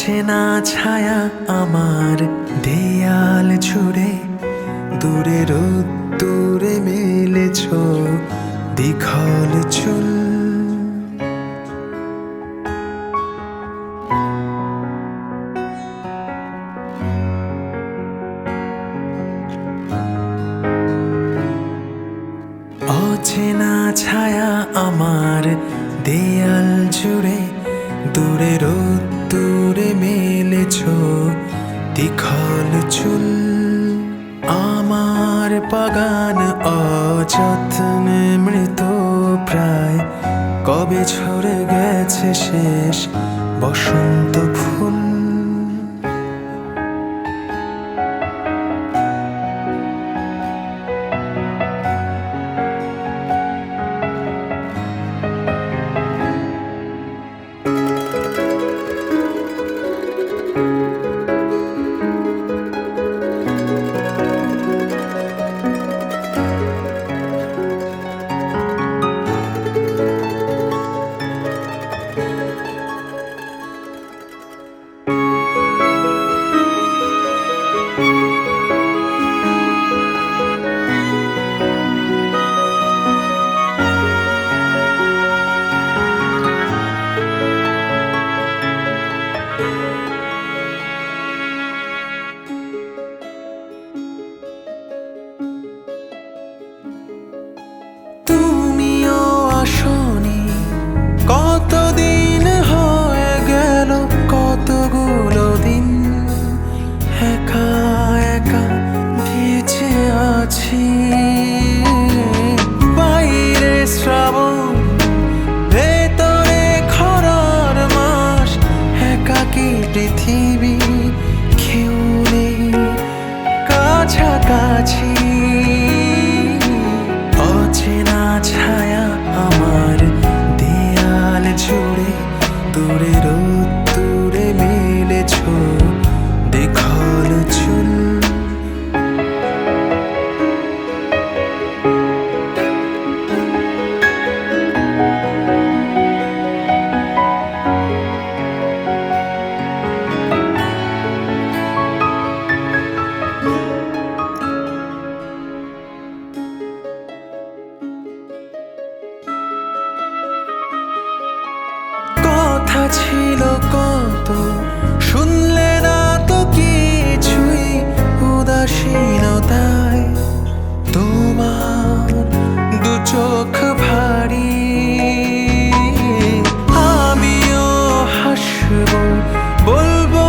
অচেনা ছায়া আমার দেয়াল ছুড়ে। দূরে দূরে মেলেছ দীঘল চুল। অচেনা ছায়া আমার দেয়াল জুড়ে দূরে দূরে মেলেছ, তিখল চুল। আমার বাগান অযত্নে মৃত প্রায়। কবে ঝরে গেছে শেষ বসন্ত ফুল। চোখ ভারী আমিও হাসব বলব